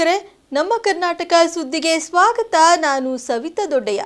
ವೀಕ್ಷಕರೇ, ನಮ್ಮ ಕರ್ನಾಟಕ ಸುದ್ದಿಗೆ ಸ್ವಾಗತ. ನಾನು ಸವಿತಾ ದೊಡ್ಡಯ್ಯ.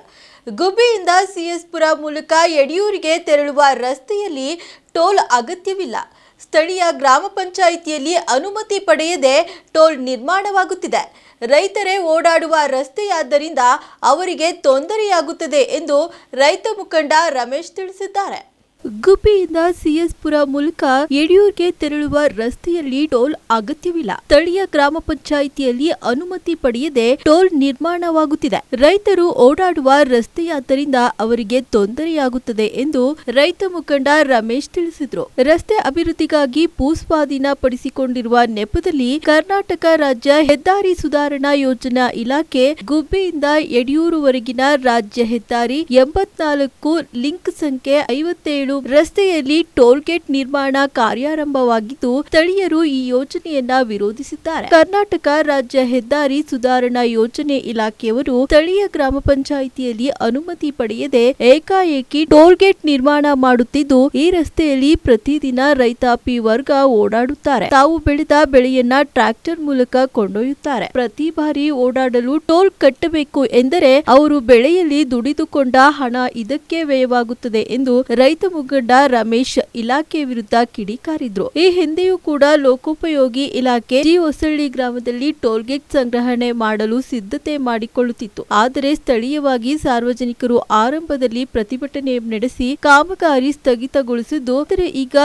ಗುಬ್ಬಿಯಿಂದ ಸಿಎಸ್ಪುರ ಮೂಲಕ ಯಡಿಯೂರಿಗೆ ತೆರಳುವ ರಸ್ತೆಯಲ್ಲಿ ಟೋಲ್ ಅಗತ್ಯವಿಲ್ಲ. ಸ್ಥಳೀಯ ಗ್ರಾಮ ಪಂಚಾಯಿತಿಯಲ್ಲಿ ಅನುಮತಿ ಪಡೆಯದೆ ಟೋಲ್ ನಿರ್ಮಾಣವಾಗುತ್ತಿದೆ. ರೈತರೇ ಓಡಾಡುವ ರಸ್ತೆಯಾದ್ದರಿಂದ ಅವರಿಗೆ ತೊಂದರೆಯಾಗುತ್ತದೆ ಎಂದು ರೈತ ಮುಖಂಡ ರಮೇಶ್ ತಿಳಿಸಿದ್ದಾರೆ. ಗುಬ್ಬಿಯಿಂದ ಸಿಎಸ್ಪುರ ಮೂಲಕ ಯಡಿಯೂರ್ಗೆ ತೆರಳುವ ರಸ್ತೆಯಲ್ಲಿ ಟೋಲ್ ಅಗತ್ಯವಿಲ್ಲ. ಸ್ಥಳೀಯ ಗ್ರಾಮ ಪಂಚಾಯಿತಿಯಲ್ಲಿ ಅನುಮತಿ ಪಡೆಯದೆ ಟೋಲ್ ನಿರ್ಮಾಣವಾಗುತ್ತಿದೆ. ರೈತರು ಓಡಾಡುವ ರಸ್ತೆಯಾದ್ದರಿಂದ ಅವರಿಗೆ ತೊಂದರೆಯಾಗುತ್ತದೆ ಎಂದು ರೈತ ಮುಖಂಡ ರಮೇಶ್ ತಿಳಿಸಿದರು. ರಸ್ತೆ ಅಭಿವೃದ್ಧಿಗಾಗಿ ಭೂಸ್ವಾಧೀನ ಪಡಿಸಿಕೊಂಡಿರುವ ನೆಪದಲ್ಲಿ ಕರ್ನಾಟಕ ರಾಜ್ಯ ಹೆದ್ದಾರಿ ಸುಧಾರಣಾ ಯೋಜನಾ ಇಲಾಖೆ ಗುಬ್ಬಿಯಿಂದ ಯಡಿಯೂರುವರೆಗಿನ ರಾಜ್ಯ ಹೆದ್ದಾರಿ ಎಂಬತ್ನಾಲ್ಕು ಲಿಂಕ್ ಸಂಖ್ಯೆ ಐವತ್ತೇಳು ರಸ್ತೆಯಲ್ಲಿ ಟೋಲ್ಗೇಟ್ ನಿರ್ಮಾಣ ಕಾರ್ಯಾರಂಭವಾಗಿದ್ದು, ಸ್ಥಳೀಯರು ಈ ಯೋಜನೆಯನ್ನ ವಿರೋಧಿಸಿದ್ದಾರೆ. ಕರ್ನಾಟಕ ರಾಜ್ಯ ಹೆದ್ದಾರಿ ಸುಧಾರಣಾ ಯೋಜನೆ ಇಲಾಖೆಯವರು ಸ್ಥಳೀಯ ಗ್ರಾಮ ಪಂಚಾಯಿತಿಯಲ್ಲಿ ಅನುಮತಿ ಪಡೆಯದೆ ಏಕಾಏಕಿ ಟೋಲ್ಗೇಟ್ ನಿರ್ಮಾಣ ಮಾಡುತ್ತಿದ್ದು, ಈ ರಸ್ತೆಯಲ್ಲಿ ಪ್ರತಿದಿನ ರೈತಾಪಿ ವರ್ಗ ಓಡಾಡುತ್ತಾರೆ. ತಾವು ಬೆಳೆದ ಬೆಳೆಯನ್ನ ಟ್ರ್ಯಾಕ್ಟರ್ ಮೂಲಕ ಕೊಂಡೊಯ್ಯುತ್ತಾರೆ. ಪ್ರತಿ ಬಾರಿ ಓಡಾಡಲು ಟೋಲ್ ಕಟ್ಟಬೇಕು ಎಂದರೆ, ಅವರು ಬೆಳೆಯಲ್ಲಿ ದುಡಿದುಕೊಂಡ ಹಣ ಇದಕ್ಕೆ ವ್ಯಯವಾಗುತ್ತದೆ ಎಂದು ರೈತ ಮುಖಂಡ ರಮೇಶ್ ಇಲಾಖೆ ವಿರುದ್ಧ ಕಿಡಿಕಾರಿದ್ರು ಈ ಹಿಂದೆಯೂ ಕೂಡ ಲೋಕೋಪಯೋಗಿ ಇಲಾಖೆ ಜಿ ಹೊಸಳ್ಳಿ ಗ್ರಾಮದಲ್ಲಿ ಟೋಲ್ಗೇಟ್ ಸಂಗ್ರಹಣೆ ಮಾಡಲು ಸಿದ್ಧತೆ ಮಾಡಿಕೊಳ್ಳುತ್ತಿತ್ತು. ಆದರೆ ಸ್ಥಳೀಯವಾಗಿ ಸಾರ್ವಜನಿಕರು ಆರಂಭದಲ್ಲಿ ಪ್ರತಿಭಟನೆ ನಡೆಸಿ ಕಾಮಗಾರಿ ಸ್ಥಗಿತಗೊಳಿಸಿದ್ದು, ಆದರೆ ಈಗ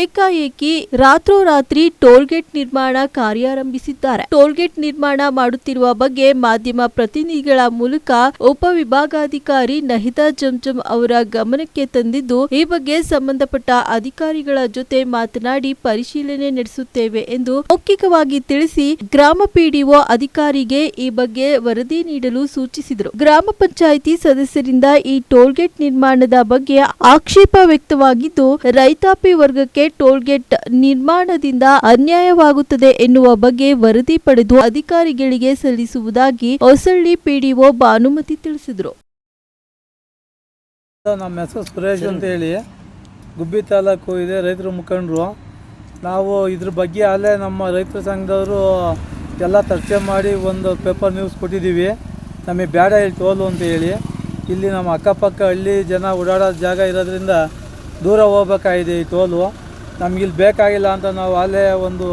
ಏಕಾಏಕಿ ರಾತ್ರೋರಾತ್ರಿ ಟೋಲ್ಗೇಟ್ ನಿರ್ಮಾಣ ಕಾರ್ಯಾರಂಭಿಸಿದ್ದಾರೆ. ಟೋಲ್ಗೇಟ್ ನಿರ್ಮಾಣ ಮಾಡುತ್ತಿರುವ ಬಗ್ಗೆ ಮಾಧ್ಯಮ ಪ್ರತಿನಿಧಿಗಳ ಮೂಲಕ ಉಪವಿಭಾಗಾಧಿಕಾರಿ ನಹಿತಾ ಜಂಜಂ ಅವರ ಗಮನಕ್ಕೆ ತಂದಿದ್ದು, ಈ ಬಗ್ಗೆ ಸಂಬಂಧಪಟ್ಟ ಅಧಿಕಾರಿಗಳ ಜೊತೆ ಮಾತನಾಡಿ ಪರಿಶೀಲನೆ ನಡೆಸುತ್ತೇವೆ ಎಂದು ಮೌಖಿಕವಾಗಿ ತಿಳಿಸಿ ಗ್ರಾಮ ಪಿಡಿಒ ಅಧಿಕಾರಿಗೆ ಈ ಬಗ್ಗೆ ವರದಿ ನೀಡಲು ಸೂಚಿಸಿದರು. ಗ್ರಾಮ ಪಂಚಾಯಿತಿ ಸದಸ್ಯರಿಂದ ಈ ಟೋಲ್ಗೇಟ್ ನಿರ್ಮಾಣದ ಬಗ್ಗೆ ಆಕ್ಷೇಪ ವ್ಯಕ್ತವಾಗಿದ್ದು, ರೈತಾಪಿ ವರ್ಗಕ್ಕೆ ಟೋಲ್ಗೇಟ್ ನಿರ್ಮಾಣದಿಂದ ಅನ್ಯಾಯವಾಗುತ್ತದೆ ಎನ್ನುವ ಬಗ್ಗೆ ವರದಿ ಪಡೆದು ಅಧಿಕಾರಿಗಳಿಗೆ ಸಲ್ಲಿಸುವುದಾಗಿ ಹೊಸಳ್ಳಿ ಪಿಡಿಒ ಭಾನುಮತಿ ತಿಳಿಸಿದರು. ನಮ್ಮ ಹೆಸರು ಸುರೇಶ್ ಅಂತ ಹೇಳಿ ಗುಬ್ಬಿ ತಾಲೂಕು ಇದೆ, ರೈತರ ಮುಖಂಡರು. ನಾವು ಇದ್ರ ಬಗ್ಗೆ ಅಲ್ಲೇ ನಮ್ಮ ರೈತರ ಸಂಘದವರು ಎಲ್ಲ ಚರ್ಚೆ ಮಾಡಿ ಒಂದು ಪೇಪರ್ ನ್ಯೂಸ್ ಕೊಟ್ಟಿದ್ದೀವಿ. ನಮಗೆ ಬೇಡ ಇಲ್ಲಿ ಟೋಲು ಅಂತ ಹೇಳಿ. ಇಲ್ಲಿ ನಮ್ಮ ಅಕ್ಕಪಕ್ಕ ಹಳ್ಳಿ ಜನ ಓಡಾಡೋ ಜಾಗ ಇರೋದ್ರಿಂದ ದೂರ ಹೋಗ್ಬೇಕಾಗಿದೆ ಈ ಟೋಲು ನಮಗಿಲ್ಲಿ ಬೇಕಾಗಿಲ್ಲ ಅಂತ ನಾವು ಅಲ್ಲೇ ಒಂದು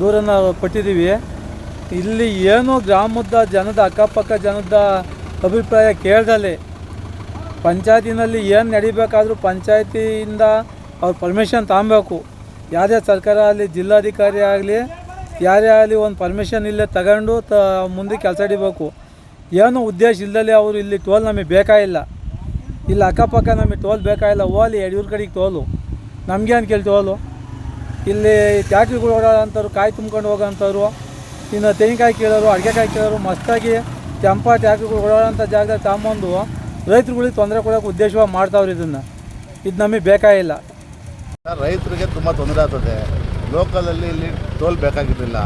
ದೂರನ ಕೊಟ್ಟಿದ್ದೀವಿ. ಇಲ್ಲಿ ಏನು ಗ್ರಾಮದ ಜನದ, ಅಕ್ಕಪಕ್ಕ ಜನದ ಅಭಿಪ್ರಾಯ ಕೇಳ್ದಲ್ಲಿ ಪಂಚಾಯತಿನಲ್ಲಿ ಏನು ನಡಿಬೇಕಾದ್ರೂ ಪಂಚಾಯತಿಯಿಂದ ಅವ್ರು ಪರ್ಮಿಷನ್ ತಗೊಬೇಕು ಯಾವುದೇ ಸರ್ಕಾರ ಆಗಲಿ, ಜಿಲ್ಲಾಧಿಕಾರಿ ಆಗಲಿ, ಯಾರೇ ಆಗಲಿ ಒಂದು ಪರ್ಮಿಷನ್ ಇಲ್ಲೇ ತಗೊಂಡು ತ ಮುಂದೆ ಕೆಲಸ ಹಿಡಿಬೇಕು. ಏನು ಉದ್ದೇಶ ಇಲ್ಲದಲ್ಲಿ ಅವರು ಇಲ್ಲಿ ಟೋಲ್ ನಮಗೆ ಬೇಕಾಗಿಲ್ಲ ಇಲ್ಲಿ? ಅಕ್ಕಪಕ್ಕ ನಮಗೆ ಟೋಲ್ ಬೇಕಾಗಿಲ್ಲ ಓಲಿ ಯಡಿಯೂರು ಕಡೆಗೆ ಟೋಲು. ನಮಗೇನು ಕೇಳಿ ಟೋಲು? ಇಲ್ಲಿ ಟ್ಯಾಕ್ಟ್ರಿಗಳು ಓಡಾಡೋಂಥವ್ರು, ಕಾಯಿ ತುಂಬ್ಕೊಂಡು ಹೋಗೋಂಥವ್ರು, ಇನ್ನು ತೆಂಗಿನಕಾಯಿ ಕೀಳೋರು, ಅಡುಗೆಕಾಯಿ ಕೀಳೋರು ಮಸ್ತಾಗಿ ಟೆಂಪ ಟ್ಯಾಕ್ಟ್ರಿಗಳು ಓಡಾಡೋಂಥ ಜಾಗದಲ್ಲಿ ತಗೊಂಬಂದು ರೈತರುಗಳಿಗೆ ತೊಂದರೆ ಕೊಡೋಕೆ ಉದ್ದೇಶವಾಗಿ ಮಾಡ್ತಾವ್ರು ಇದನ್ನು. ಇದು ನಮಗೆ ಬೇಕಾಗಿಲ್ಲ ರೈತರಿಗೆ ತುಂಬ ತೊಂದರೆ ಆಗ್ತದೆ. ಲೋಕಲಲ್ಲಿ ಇಲ್ಲಿ ಟೋಲ್ ಬೇಕಾಗಿರಲಿಲ್ಲ.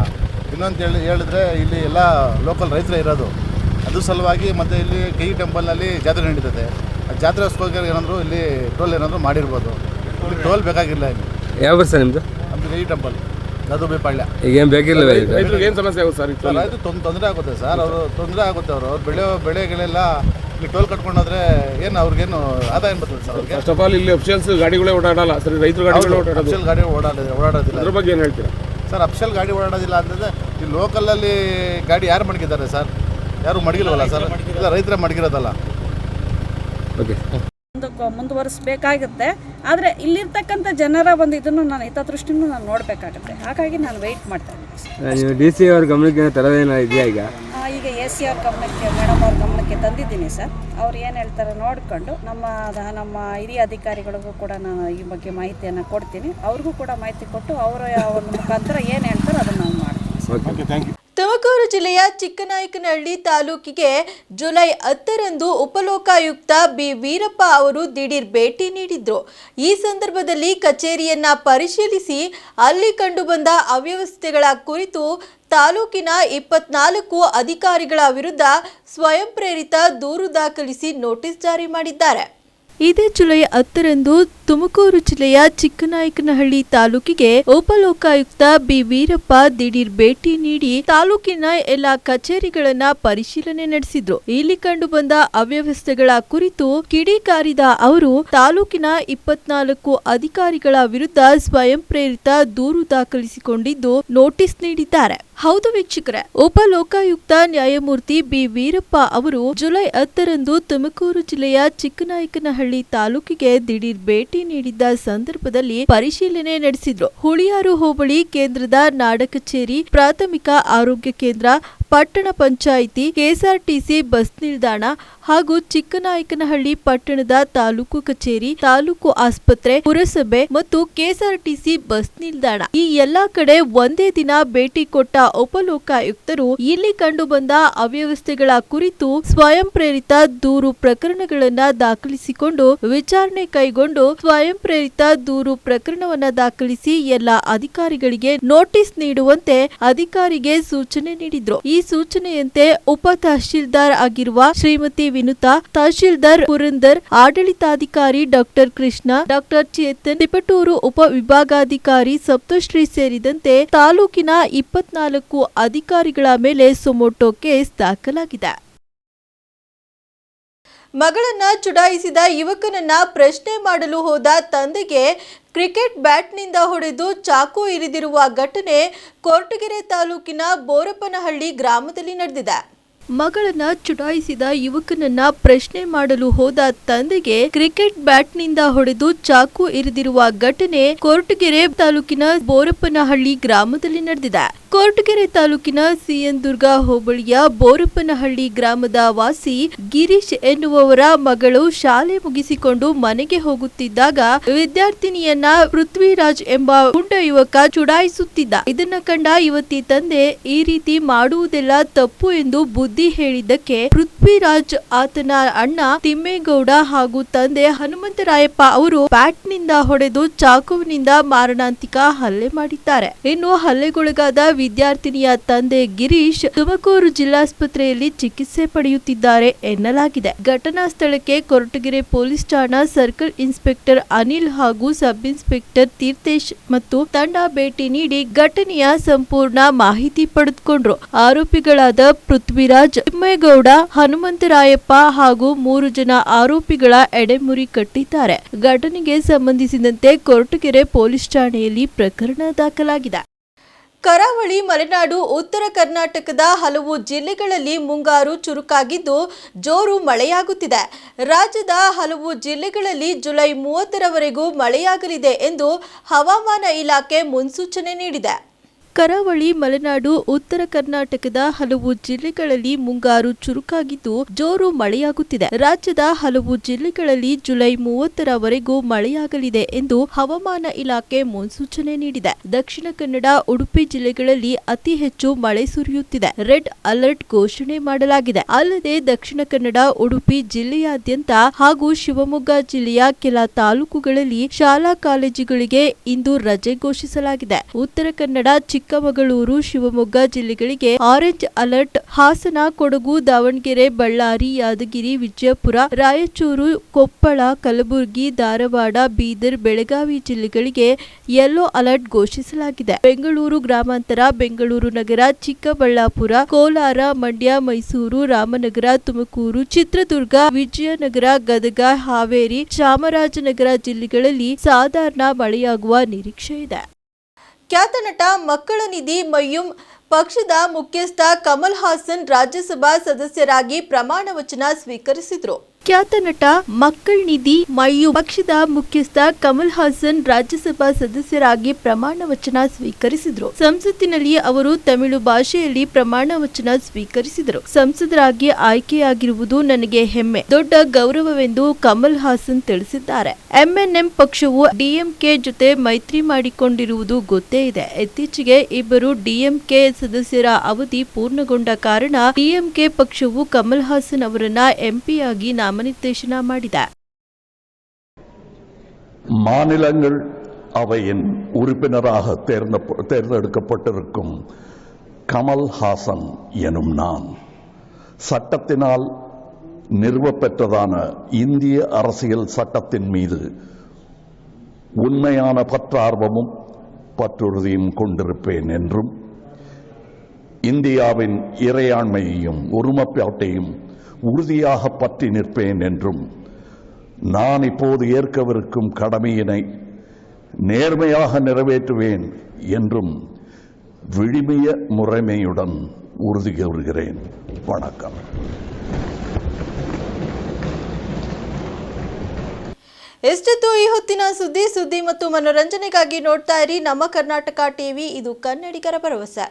ಇನ್ನೊಂದು ಹೇಳಿ ಹೇಳಿದ್ರೆ ಇಲ್ಲಿ ಎಲ್ಲ ಲೋಕಲ್ ರೈತರೇ ಇರೋದು. ಅದು ಸಲುವಾಗಿ ಮತ್ತು ಇಲ್ಲಿ ಕೈ ಟೆಂಪಲ್ನಲ್ಲಿ ಜಾತ್ರೆ ನಡೀತದೆ. ಆ ಜಾತ್ರೆ ಸ್ಕೋಕರ್ ಏನಾದರೂ ಇಲ್ಲಿ ಟೋಲ್ ಏನಾದರೂ ಮಾಡಿರ್ಬೋದು. ಇಲ್ಲಿ ಟೋಲ್ ಬೇಕಾಗಿಲ್ಲ ಇಲ್ಲಿ. ಯಾವ ಸರ್ ನಿಮ್ಮದು ನಮ್ಮದು ಕೈ ಟೆಂಪಲ್ ಗದುಬಿ ಪಾಳ್ಯ. ಈಗ ಏನು ಬೇಕಿಲ್ಲ ರೈತರಿಗೆ ಏನು ಸಮಸ್ಯೆ ಆಗುತ್ತೆ ಸರ್ ರೈತರು ತೊಂದ್ ತೊಂದರೆ ಆಗುತ್ತೆ ಸರ್. ಅವರು ತೊಂದರೆ ಆಗುತ್ತೆ ಅವರು. ಅವ್ರು ಬೆಳೆಯೋ ಬೆಳೆಗಳೆಲ್ಲ ಟೋಲ್ ಕಟ್ಕೊಂಡು ಹೋದ್ರೆ ಏನು ಅವ್ರಿಗೇನು ಆದಾಯ ಏನು ಬರ್ತದೆ ಸರ್ ಅವ್ರಿಗೆ? ಫಸ್ಟ್ ಆಫ್ ಆಲ್ ಇಲ್ಲಿ ಅಫಿಷಿಯಲ್ಸ್ ಗಾಡಿಗಳೇ ಓಡಾಡಲ್ಲ. ಸರಿ ರೈತರು ಗಾಡಿಗಳೇ ಓಡಾಡೋದು. ಅಫ್ಸಲ್ ಗಾಡಿ ಓಡಾಡೋದಿಲ್ಲ ಓಡಾಡೋದಿಲ್ಲ. ಅದ್ರ ಬಗ್ಗೆ ಏನು ಹೇಳ್ತೀರಾ? ಸರ್ ಅಫ್ಸಲ್ ಗಾಡಿ ಓಡಾಡೋದಿಲ್ಲ ಅಂತಂದರೆ ಈ ಲೋಕಲಲ್ಲಿ ಗಾಡಿ ಯಾರು ಮಡಗಿದ್ದಾರೆ ಸರ್? ಯಾರು ಮಡಗಿಲ್ವಲ್ಲ ಸರ್? ಇಲ್ಲ ರೈತರೇ ಮಡಗಿರೋದಲ್ಲ. ಓಕೆ ಮುಂದಕ್ಕೆ ಮುಂದುವರಿಸ್ಬೇಕಾಗುತ್ತೆ. ಆದರೆ ಇಲ್ಲಿರ್ತಕ್ಕಂಥ ಜನರ ಒಂದು ಇದನ್ನು ನಾನು ಹಿತದೃಷ್ಟಿನೂ ನಾನು ನೋಡಬೇಕಾಗುತ್ತೆ. ಹಾಗಾಗಿ ನಾನು ವೆಯ್ಟ್ ಮಾಡ್ತಾ ಇದ್ದೀನಿ. ನೀವು ಡಿ ಸಿ ಅವ್ರ ಗಮನಕ್ಕೆ ತರೋದೇನೋ ಇದೆಯಾ ಈಗ? ಈಗ ಎ ಸಿ ಆರ್ ಗಮನಕ್ಕೆ ಮೇಡಮ್ ಅವ್ರ ಗಮನಕ್ಕೆ ತಂದಿದ್ದೀನಿ ಸರ್. ಅವ್ರು ಏನು ಹೇಳ್ತಾರೆ ನೋಡಿಕೊಂಡು ನಮ್ಮ ನಮ್ಮ ಹಿರಿಯ ಅಧಿಕಾರಿಗಳಿಗೂ ಕೂಡ ನಾನು ಈ ಬಗ್ಗೆ ಮಾಹಿತಿಯನ್ನು ಕೊಡ್ತೀನಿ. ಅವ್ರಿಗೂ ಕೂಡ ಮಾಹಿತಿ ಕೊಟ್ಟು ಅವರ ಒಂದು ಮುಖಾಂತರ ಏನು ಹೇಳ್ತಾರೆ ಅದನ್ನು ನಾವು ಮಾಡ್ತೀನಿ. ಓಕೆ ಥ್ಯಾಂಕ್ ಯು ತುಮಕೂರು ಜಿಲ್ಲೆಯ ಚಿಕ್ಕನಾಯಕನಹಳ್ಳಿ ತಾಲೂಕಿಗೆ ಜುಲೈ ಹತ್ತರಂದು ಉಪಲೋಕಾಯುಕ್ತ ಬಿ. ವೀರಪ್ಪ ಅವರು ದಿಢೀರ್ ಭೇಟಿ ನೀಡಿದ್ರು. ಈ ಸಂದರ್ಭದಲ್ಲಿ ಕಚೇರಿಯನ್ನ ಪರಿಶೀಲಿಸಿ ಅಲ್ಲಿ ಕಂಡುಬಂದ ಅವ್ಯವಸ್ಥೆಗಳ ಕುರಿತು ತಾಲೂಕಿನ ಇಪ್ಪತ್ನಾಲ್ಕು ಅಧಿಕಾರಿಗಳ ವಿರುದ್ಧ ಸ್ವಯಂ ಪ್ರೇರಿತ ದೂರು ದಾಖಲಿಸಿ ನೋಟಿಸ್ ಜಾರಿ ಮಾಡಿದ್ದಾರೆ. ಇದೇ ಜುಲೈ ಹತ್ತರಂದು ತುಮಕೂರು ಜಿಲ್ಲೆಯ ಚಿಕ್ಕನಾಯಕನಹಳ್ಳಿ ತಾಲೂಕಿಗೆ ಉಪಲೋಕಾಯುಕ್ತ ಬಿ. ವೀರಪ್ಪ ದಿಢೀರ್ ಭೇಟಿ ನೀಡಿ ತಾಲೂಕಿನ ಎಲ್ಲಾ ಕಚೇರಿಗಳನ್ನ ಪರಿಶೀಲನೆ ನಡೆಸಿದ್ರು. ಇಲ್ಲಿ ಕಂಡು ಬಂದ ಅವ್ಯವಸ್ಥೆಗಳ ಕುರಿತು ಕಿಡಿಕಾರಿದ ಅವರು, ತಾಲೂಕಿನ ಇಪ್ಪತ್ನಾಲ್ಕು ಅಧಿಕಾರಿಗಳ ವಿರುದ್ಧ ಸ್ವಯಂ ಪ್ರೇರಿತ ದೂರು ದಾಖಲಿಸಿಕೊಂಡಿದ್ದು ನೋಟಿಸ್ ನೀಡಿದ್ದಾರೆ. ಹೌದು ವೀಕ್ಷಕರೇ, ಉಪಲೋಕಾಯುಕ್ತ ನ್ಯಾಯಮೂರ್ತಿ ಬಿ. ವೀರಪ್ಪ ಅವರು ಜುಲೈ ಹತ್ತರಂದು ತುಮಕೂರು ಜಿಲ್ಲೆಯ ಚಿಕ್ಕನಾಯಕನಹಳ್ಳಿ ತಾಲೂಕಿಗೆ ದಿಢೀರ್ ಭೇಟಿ ನೀಡಿದ್ದ ಸಂದರ್ಭದಲ್ಲಿ ಪರಿಶೀಲನೆ ನಡೆಸಿದ್ರು. ಹುಳಿಯಾರು ಹೋಬಳಿ ಕೇಂದ್ರದ ನಾಡ ಕಚೇರಿ ಪ್ರಾಥಮಿಕ ಆರೋಗ್ಯ ಕೇಂದ್ರ ಪಟ್ಟಣ ಪಂಚಾಯಿತಿ ಕೆಎಸ್ಆರ್ಟಿಸಿ ಬಸ್ ನಿಲ್ದಾಣ ಹಾಗೂ ಚಿಕ್ಕನಾಯಕನಹಳ್ಳಿ ಪಟ್ಟಣದ ತಾಲೂಕು ಕಚೇರಿ, ತಾಲೂಕು ಆಸ್ಪತ್ರೆ, ಪುರಸಭೆ ಮತ್ತು ಕೆಎಸ್ಆರ್ಟಿಸಿ ಬಸ್ ನಿಲ್ದಾಣ. ಈ ಎಲ್ಲಾ ಕಡೆ ಒಂದೇ ದಿನ ಭೇಟಿ ಕೊಟ್ಟ ಉಪಲೋಕಾಯುಕ್ತರು ಇಲ್ಲಿ ಕಂಡು ಬಂದ ಅವ್ಯವಸ್ಥೆಗಳ ಕುರಿತು ಸ್ವಯಂ ಪ್ರೇರಿತ ದೂರು ಪ್ರಕರಣಗಳನ್ನ ದಾಖಲಿಸಿಕೊಂಡು ವಿಚಾರಣೆ ಕೈಗೊಂಡು ಸ್ವಯಂ ಪ್ರೇರಿತ ದೂರು ಪ್ರಕರಣವನ್ನ ದಾಖಲಿಸಿ ಎಲ್ಲ ಅಧಿಕಾರಿಗಳಿಗೆ ನೋಟಿಸ್ ನೀಡುವಂತೆ ಅಧಿಕಾರಿಗೆ ಸೂಚನೆ ನೀಡಿದ್ರು. ಈ ಸೂಚನೆಯಂತೆ ಉಪ ತಹಶೀಲ್ದಾರ್ ಆಗಿರುವ ಶ್ರೀಮತಿ ವಿನುತಾ, ತಹಶೀಲ್ದಾರ್ ಪುರಂದರ್, ಆಡಳಿತಾಧಿಕಾರಿ ಡಾಕ್ಟರ್ ಕೃಷ್ಣ, ಡಾಕ್ಟರ್ ಚೇತನ್, ತಿಪಟೂರು ಉಪ ವಿಭಾಗಾಧಿಕಾರಿ ಸಪ್ತಶ್ರೀ ಸೇರಿದಂತೆ ತಾಲೂಕಿನ ಇಪ್ಪತ್ನಾಲ್ಕು ಅಧಿಕಾರಿಗಳ ಮೇಲೆ ಸುಮೋಟೋ ಕೇಸ್ ದಾಖಲಾಗಿದೆ. ಮಗಳನ್ನ ಚುಡಾಯಿಸಿದ ಯುವಕನನ್ನ ಪ್ರಶ್ನೆ ಮಾಡಲು ಹೋದ ತಂದೆಗೆ ಕ್ರಿಕೆಟ್ ಬ್ಯಾಟ್ನಿಂದ ಹೊಡೆದು ಚಾಕು ಇರಿದಿರುವ ಘಟನೆ ಕೊರಟಗೆರೆ ತಾಲೂಕಿನ ಬೋರಪ್ಪನಹಳ್ಳಿ ಗ್ರಾಮದಲ್ಲಿ ನಡೆದಿದೆ. ಮಗಳನ್ನ ಚುಡಾಯಿಸಿದ ಯುವಕನನ್ನ ಪ್ರಶ್ನೆ ಮಾಡಲು ಹೋದ ತಂದೆಗೆ ಕ್ರಿಕೆಟ್ ಬ್ಯಾಟ್ನಿಂದ ಹೊಡೆದು ಚಾಕು ಇರಿದಿರುವ ಘಟನೆ ಕೊರಟಗೆರೆ ತಾಲೂಕಿನ ಬೋರಪ್ಪನಹಳ್ಳಿ ಗ್ರಾಮದಲ್ಲಿ ನಡೆದಿದೆ. ಕೊರಟಗೆರೆ ತಾಲೂಕಿನ ಸಿಎನ್ ದುರ್ಗ ಹೋಬಳಿಯ ಬೋರಪ್ಪನಹಳ್ಳಿ ಗ್ರಾಮದ ವಾಸಿ ಗಿರೀಶ್ ಎನ್ನುವವರ ಮಗಳು ಶಾಲೆ ಮುಗಿಸಿಕೊಂಡು ಮನೆಗೆ ಹೋಗುತ್ತಿದ್ದಾಗ ವಿದ್ಯಾರ್ಥಿನಿಯನ್ನ ಪೃಥ್ವಿರಾಜ್ ಎಂಬ ಗುಂಡ ಯುವಕ ಚುಡಾಯಿಸುತ್ತಿದ್ದ. ಇದನ್ನ ಕಂಡ ಯುವತಿ ತಂದೆ, ಈ ರೀತಿ ಮಾಡುವುದೆಲ್ಲ ತಪ್ಪು ಎಂದು ಬುದ್ಧಿ ಹೇಳಿದ್ದಕ್ಕೆ ಪೃಥ್ವಿರಾಜ್ ಆತನ ಅಣ್ಣ ತಿಮ್ಮೇಗೌಡ ಹಾಗೂ ತಂದೆ ಹನುಮಂತರಾಯಪ್ಪ ಅವರು ಬ್ಯಾಟ್ನಿಂದ ಹೊಡೆದು ಚಾಕುವಿನಿಂದ ಮಾರಣಾಂತಿಕ ಹಲ್ಲೆ ಮಾಡಿದ್ದಾರೆ. ಇನ್ನು ಹಲ್ಲೆಗೊಳಗಾದ ವಿದ್ಯಾರ್ಥಿನಿಯ ತಂದೆ ಗಿರೀಶ್ ತುಮಕೂರು ಜಿಲ್ಲಾಸ್ಪತ್ರೆಯಲ್ಲಿ ಚಿಕಿತ್ಸೆ ಪಡೆಯುತ್ತಿದ್ದಾರೆ ಎನ್ನಲಾಗಿದೆ. ಘಟನಾ ಸ್ಥಳಕ್ಕೆ ಕೊರಟಗೆರೆ ಪೊಲೀಸ್ ಠಾಣಾ ಸರ್ಕಲ್ ಇನ್ಸ್ಪೆಕ್ಟರ್ ಅನಿಲ್ ಹಾಗೂ ಸಬ್ ಇನ್ಸ್ಪೆಕ್ಟರ್ ತೀರ್ಥೇಶ್ ಮತ್ತು ತಂಡ ಭೇಟಿ ನೀಡಿ ಘಟನೆಯ ಸಂಪೂರ್ಣ ಮಾಹಿತಿ ಪಡೆದುಕೊಂಡ್ರು. ಆರೋಪಿಗಳಾದ ಪೃಥ್ವಿರಾಜ್ ತಿಮ್ಮೇಗೌಡ ಹನುಮಂತರಾಯಪ್ಪ ಹಾಗೂ ಮೂರು ಜನ ಆರೋಪಿಗಳ ಎಡೆಮುರಿ ಕಟ್ಟಿದ್ದಾರೆ. ಘಟನೆಗೆ ಸಂಬಂಧಿಸಿದಂತೆ ಕೊರಟಗೆರೆ ಪೊಲೀಸ್ ಠಾಣೆಯಲ್ಲಿ ಪ್ರಕರಣ ದಾಖಲಾಗಿದೆ. ಕರಾವಳಿ, ಮಲೆನಾಡು, ಉತ್ತರ ಕರ್ನಾಟಕದ ಹಲವು ಜಿಲ್ಲೆಗಳಲ್ಲಿ ಮುಂಗಾರು ಚುರುಕಾಗಿದ್ದು ಜೋರು ಮಳೆಯಾಗುತ್ತಿದೆ. ರಾಜ್ಯದ ಹಲವು ಜಿಲ್ಲೆಗಳಲ್ಲಿ ಜುಲೈ ಮೂವತ್ತರವರೆಗೂ ಮಳೆಯಾಗಲಿದೆ ಎಂದು ಹವಾಮಾನ ಇಲಾಖೆ ಮುನ್ಸೂಚನೆ ನೀಡಿದೆ. ಕರಾವಳಿ, ಮಲೆನಾಡು, ಉತ್ತರ ಕರ್ನಾಟಕದ ಹಲವು ಜಿಲ್ಲೆಗಳಲ್ಲಿ ಮುಂಗಾರು ಚುರುಕಾಗಿದ್ದು ಜೋರು ಮಳೆಯಾಗುತ್ತಿದೆ. ರಾಜ್ಯದ ಹಲವು ಜಿಲ್ಲೆಗಳಲ್ಲಿ ಜುಲೈ ಮೂವತ್ತರವರೆಗೂ ಮಳೆಯಾಗಲಿದೆ ಎಂದು ಹವಾಮಾನ ಇಲಾಖೆ ಮುನ್ಸೂಚನೆ ನೀಡಿದೆ. ದಕ್ಷಿಣ ಕನ್ನಡ, ಉಡುಪಿ ಜಿಲ್ಲೆಗಳಲ್ಲಿ ಅತಿ ಹೆಚ್ಚು ಮಳೆ ಸುರಿಯುತ್ತಿದೆ. ರೆಡ್ ಅಲರ್ಟ್ ಘೋಷಣೆ ಮಾಡಲಾಗಿದೆ. ಅಲ್ಲದೆ ದಕ್ಷಿಣ ಕನ್ನಡ, ಉಡುಪಿ ಜಿಲ್ಲೆಯಾದ್ಯಂತ ಹಾಗೂ ಶಿವಮೊಗ್ಗ ಜಿಲ್ಲೆಯ ಕೆಲ ತಾಲೂಕುಗಳಲ್ಲಿ ಶಾಲಾ ಕಾಲೇಜುಗಳಿಗೆ ಇಂದು ರಜೆ ಘೋಷಿಸಲಾಗಿದೆ. ಉತ್ತರ ಕನ್ನಡ ಚಿಕ್ಕಮಗಳೂರು, ಶಿವಮೊಗ್ಗ ಜಿಲ್ಲೆಗಳಿಗೆ ಆರೆಂಜ್ ಅಲರ್ಟ್. ಹಾಸನ, ಕೊಡಗು, ದಾವಣಗೆರೆ, ಬಳ್ಳಾರಿ, ಯಾದಗಿರಿ, ವಿಜಯಪುರ, ರಾಯಚೂರು, ಕೊಪ್ಪಳ, ಕಲಬುರಗಿ, ಧಾರವಾಡ, ಬೀದರ್, ಬೆಳಗಾವಿ ಜಿಲ್ಲೆಗಳಿಗೆ ಯೆಲ್ಲೋ ಅಲರ್ಟ್ ಘೋಷಿಸಲಾಗಿದೆ. ಬೆಂಗಳೂರು ಗ್ರಾಮಾಂತರ, ಬೆಂಗಳೂರು ನಗರ, ಚಿಕ್ಕಬಳ್ಳಾಪುರ, ಕೋಲಾರ, ಮಂಡ್ಯ, ಮೈಸೂರು, ರಾಮನಗರ, ತುಮಕೂರು, ಚಿತ್ರದುರ್ಗ, ವಿಜಯನಗರ, ಗದಗ, ಹಾವೇರಿ, ಚಾಮರಾಜನಗರ ಜಿಲ್ಲೆಗಳಲ್ಲಿ ಸಾಧಾರಣ ಮಳೆಯಾಗುವ ನಿರೀಕ್ಷೆ ಇದೆ. ಖ್ಯಾತ ನಟ ಮಕ್ಕಳ ನಿಧಿ ಮಯ್ಯುಂ ಪಕ್ಷದ ಮುಖ್ಯಸ್ಥ ಕಮಲ್ ಹಾಸನ್ ರಾಜ್ಯಸಭಾ ಸದಸ್ಯರಾಗಿ ಪ್ರಮಾಣ ವಚನ ಸ್ವೀಕರಿಸಿದರು. ಖ್ಯಾತ ನಟ ಮಕ್ಕಳ್ ನಿಧಿ ಮಯು ಪಕ್ಷದ ಮುಖ್ಯಸ್ಥ ಕಮಲ್ ಹಾಸನ್ ರಾಜ್ಯಸಭಾ ಸದಸ್ಯರಾಗಿ ಪ್ರಮಾಣ ವಚನ ಸ್ವೀಕರಿಸಿದರು. ಸಂಸತ್ತಿನಲ್ಲಿ ಅವರು ತಮಿಳು ಭಾಷೆಯಲ್ಲಿ ಪ್ರಮಾಣ ವಚನ ಸ್ವೀಕರಿಸಿದರು. ಸಂಸದರಾಗಿ ಆಯ್ಕೆಯಾಗಿರುವುದು ನನಗೆ ಹೆಮ್ಮೆ. ದೊಡ್ಡ ಗೌರವವೆಂದು ಕಮಲ್ ಹಾಸನ್ ತಿಳಿಸಿದ್ದಾರೆ. ಎಂಎನ್ಎಂ ಪಕ್ಷವು ಡಿಎಂಕೆ ಜೊತೆ ಮೈತ್ರಿ ಮಾಡಿಕೊಂಡಿರುವುದು ಗೊತ್ತೇ ಇದೆ. ಇತ್ತೀಚೆಗೆ ಇಬ್ಬರು ಡಿಎಂಕೆ ಸದಸ್ಯರ ಅವಧಿ ಪೂರ್ಣಗೊಂಡ ಕಾರಣ ಡಿಎಂಕೆ ಪಕ್ಷವು ಕಮಲ್ ಹಾಸನ್ ಅವರನ್ನ ಎಂಪಿಯಾಗಿ ನಾಮನಿರ್ದೇಶನ ಮಾಡಿದೆ மாநிலங்கள் அவையின் உறுப்பினராக தேர்ந்த தேர்ந்தெடுக்கப்பட்டிருக்கும் கமல் ஹாசன் எனும் நான் சட்டத்தினால் நிறுவப்பெற்றதான இந்திய அரசியல் சட்டத்தின் மீது உண்மையான பற்றார்வமும் பற்றுறுதியும் கொண்டிருப்பேன் என்றும் இந்தியாவின் இறையாண்மையையும் ஒருமைப்பாட்டையும் உறுதியாக பற்றி நிற்பேன் என்றும் நான் இப்போது ஏற்கவிருக்கும் கடமையினை நேர்மையாக நிறைவேற்றுவேன் என்றும் விழிமிய முறைமையுடன் உறுதி கூறுகிறேன் வணக்கம் ಎಷ್ಟಿತ್ತು ಈ ಹೊತ್ತಿನ ಸುದ್ದಿ ಸುದ್ದಿ ಮತ್ತು ಮನೋರಂಜನೆಗಾಗಿ ನೋಡ್ತಾ ಇರಿ ನಮ್ಮ ಕರ್ನಾಟಕ ಟಿವಿ ಇದು ಕನ್ನಡಿಗರ ಭರವಸೆ